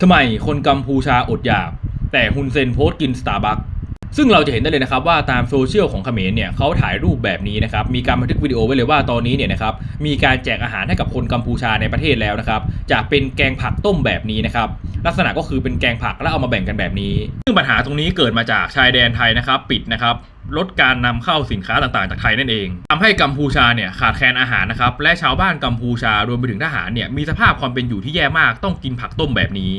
ทำไมคนกัมพูชาอดอยาก แต่ฮุนเซนโพสต์กินสตาร์บัค ซึ่งเราจะเห็นได้เลยนะครับว่าตามโซเชียลของเขมรเนี่ยเขาถ่ายรูปแบบนี้นะครับมีการบันทึกวิดีโอไว้เลยว่าตอนนี้เนี่ยนะครับมีการแจกอาหารให้กับคนกัมพูชาในประเทศแล้วนะครับจะเป็นแกงผักต้มแบบนี้นะครับลักษณะก็คือเป็นแกงผักแล้วเอามาแบ่งกันแบบนี้ ซึ่งปัญหาตรงนี้เกิดมาจากชายแดนไทยนะครับปิดนะครับลดการนำเข้าสินค้าต่างๆ จากไทยนั่นเองทำให้กัมพูชาเนี่ยขาดแคลนอาหารนะครับและชาวบ้านกัมพูชารวมไปถึงทหารเนี่ยมีสภาพความเป็นอยู่ที่แย่มากต้องกินผักต้มแบบนี้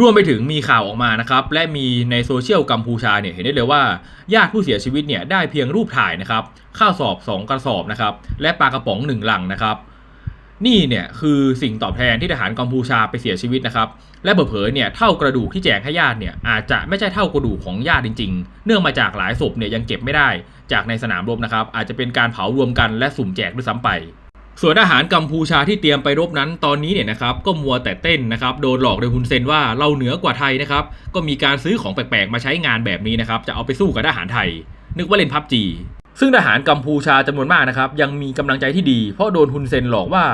รวมไปถึงมีข่าวออกมานะครับ และมีในโซเชียลกัมพูชาเนี่ยเห็นได้เลยว่า ญาติผู้เสียชีวิตเนี่ยได้เพียงรูปถ่ายนะครับข้าวสอบ 2 กระสอบนะครับและปลากระป๋อง1ลังนะครับ นี่เนี่ยคือสิ่งตอบแทนที่ทหารกัมพูชาไปเสียชีวิตนะครับ และเผลอเนี่ยเท่ากระดูกที่แจกให้ญาติเนี่ยอาจจะไม่ใช่เท่ากระดูกของญาติจริง ๆ เนื่องมาจากหลายศพเนี่ยยังเก็บไม่ได้ จากในสนามรบนะครับ อาจจะเป็นการเผารวมกันและสุ่มแจกด้วยซ้ำไป ส่วนทหารกัมพูชาที่เตรียมไปรบนั้นตอนนี้เนี่ยนะครับก็มัวแต่เต้นนะครับโดนหลอกโดยฮุนเซนว่าเราเหนือกว่าไทยนะครับก็มีการซื้อของแปลกๆมาใช้งานแบบนี้นะครับจะเอาไปสู้กับทหารไทย นึกว่าเล่นพับจีซึ่งทหารกัมพูชาจำนวนมากนะครับยังมีกำลังใจที่ดี เพราะโดนฮุนเซนหลอกว่า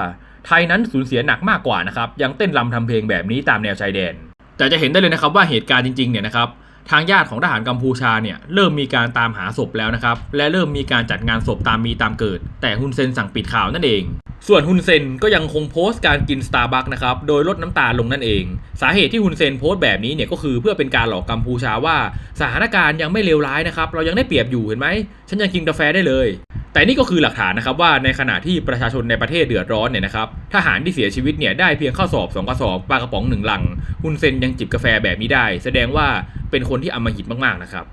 ไทยนั้นสูญเสียหนักมากกว่านะครับยังเต้นรำทำเพลงแบบนี้ตามแนวชายแดน แต่จะเห็นได้เลยนะครับว่าเหตุการณ์จริงๆเนี่ยนะครับ ทางญาติของทหารกัมพูชาเนี่ยเริ่มมีการตามหาศพแล้วนะครับ และเริ่มมีการจัดงานศพตามมีตามเกิด แต่ฮุนเซนสั่งปิดข่าวนั่นเอง ส่วนฮุนเซนก็ยังคงโพสต์การกินสตาร์บัคนะครับโดยลดน้ำตาลงนั่นเอง สาเหตุที่ฮุนเซนโพสต์แบบนี้เนี่ยก็คือเพื่อเป็นการหลอกกัมพูชาว่าสถานการณ์ยังไม่เลวร้ายนะครับเรายังได้เปรียบอยู่เห็นไหมฉันยังกินกาแฟได้เลยแต่นี่ก็คือหลักฐานนะครับว่าในขณะที่ประชาชนในประเทศเดือดร้อนเนี่ยนะครับทหารที่เสียชีวิตเนี่ยได้เพียงข้าวสอบสองกระสอบปลากระป๋องหนึ่งลังฮุนเซนยังจิบกาแฟแบบนี้ได้ แสดงว่า เป็นคนที่อมหิตมากๆนะครับ